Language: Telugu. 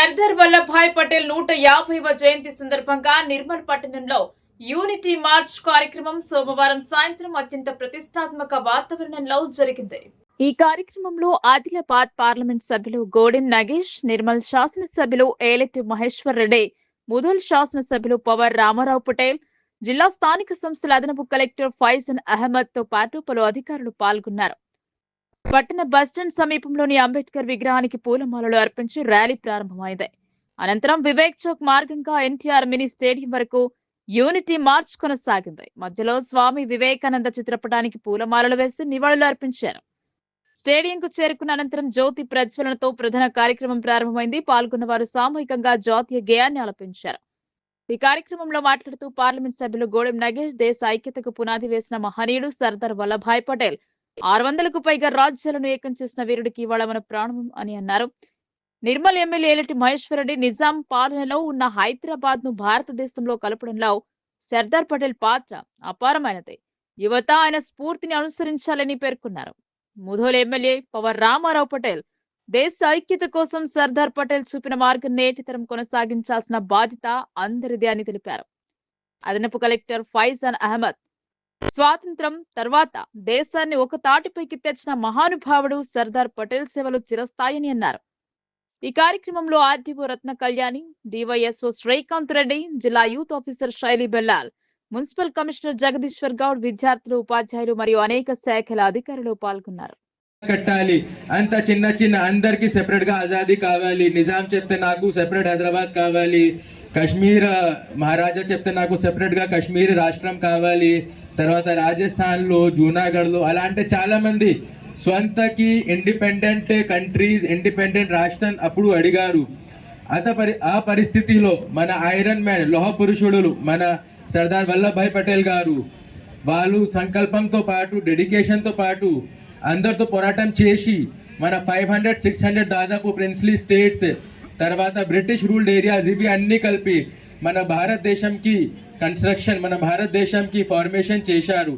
వల్లభాయ్ పటేల్ నూట యాభైవ జయంతి సందర్భంగా నిర్మల్ పట్టణంలో యూనిటీ మార్చ్ కార్యక్రమం సోమవారం సాయంత్రం అత్యంత ప్రతిష్టాత్మక వాతావరణంలో జరిగింది. ఈ కార్యక్రమంలో ఆదిలాబాద్ పార్లమెంట్ సభ్యులు గోడెం నగేష్ నిర్మల్ శాసనసభ్యులు ఏలెట్టి మహేశ్వర్ రెడ్డి ముదల్ శాసనసభ్యులు పవర్ రామారావు పటేల్ జిల్లా స్థానిక సంస్థల అదనపు కలెక్టర్ ఫైజన్ అహ్మద్తో పాటు పలు అధికారులు పాల్గొన్నారు. పట్టణ బస్టాండ్ సమీపంలోని అంబేద్కర్ విగ్రహానికి పూలమాలలు అర్పించి ర్యాలీ ప్రారంభమైంది. అనంతరం వివేక్ చౌక్ మార్గంగా ఎన్టీఆర్ మినీ స్టేడియం వరకు యూనిటీ మార్చ్ కొనసాగింది. మధ్యలో స్వామి వివేకానంద చిత్రపటానికి పూలమాలలు వేసి నివాళులు అర్పించారు. స్టేడియంకు చేరుకున్న అనంతరం జ్యోతి ప్రజ్వలనతో ప్రధాన కార్యక్రమం ప్రారంభమైంది. పాల్గొన్న వారు సామూహికంగా జాతీయ గేయాన్ని ఆలపించారు. ఈ కార్యక్రమంలో మాట్లాడుతూ పార్లమెంట్ సభ్యులు గోడెం నగేష్ దేశ ఐక్యతకు పునాది వేసిన మహనీయుడు సర్దార్ వల్లభాయ్ పటేల్ ఆరు వందలకు పైగా రాజ్యాలను ఏకం చేసిన వీరుడికి ఇవాళ మన ప్రాణం అని అన్నారు. నిర్మల్ ఎమ్మెల్యే ఏలటి మహేశ్వరరెడ్డి నిజాం పాలనలో ఉన్న హైదరాబాద్ను భారతదేశంలో కలపడంలో సర్దార్ పటేల్ పాత్ర అపారమైనది. యువత ఆయన స్ఫూర్తిని అనుసరించాలని పేర్కొన్నారు. ముధోల్ ఎమ్మెల్యే పవర్ రామారావు పటేల్ దేశ ఐక్యత కోసం సర్దార్ పటేల్ చూపిన మార్గం నేటి తరం కొనసాగించాల్సిన బాధ్యత అందరిది అని తెలిపారు. అదనపు కలెక్టర్ ఫైజాన్ అహ్మద్ స్వాతంత్రం తర్వాత దేశాన్ని ఒక తాటిపైకి తెచ్చిన మహానుభావుడు సర్దార్ పటేల్ సేవలు చిరస్థాయని అన్నారు. ఈ కార్యక్రమంలో ఆర్డీఓ రత్న కళ్యాణి డివైఎస్ఓ శ్రీకాంత్ రెడ్డి జిల్లా youth officer Shaili Bellal municipal commissioner Jagadeeshwar Goud విద్యార్థులు ఉపాధ్యాయులు మరియు అనేక శాఖల అధికారులు పాల్గొన్నారు. కట్టాలి. అంత చిన్న చిన్న అందరికి సెపరేట్గా ఆజాదీ కావాలి. నిజాం చెప్తే నాకు సెపరేట్ హైదరాబాద్ కావాలి. కాశ్మీర్ మహారాజా చెప్తే నాకు సెపరేట్గా కశ్మీర్ కాశ్మీర్ రాష్ట్రం కావాలి తర్వాత రాజస్థాన్లో జూనాగఢ్లో అలా అంటే చాలామంది స్వంతకి ఇండిపెండెంట్ కంట్రీస్ ఇండిపెండెంట్ రాష్ట్రం అప్పుడు అడిగారు. అత పరి ఆ పరిస్థితిలో మన ఐరన్ మ్యాన్ లోహ పురుషుడు మన సర్దార్ వల్లభాయ్ పటేల్ గారు వాళ్ళు సంకల్పంతో పాటు డెడికేషన్తో పాటు అందరితో పోరాటం చేసి మన ఫైవ్ హండ్రెడ్ సిక్స్ హండ్రెడ్ దాదాపు ప్రిన్స్లీ స్టేట్స్ తర్వాత బ్రిటిష్ రూల్డ్ ఏరియాస్ ఇవి అన్నీ కలిపి మన భారతదేశంకి కన్స్ట్రక్షన్ మన భారతదేశంకి ఫార్మేషన్ చేశారు.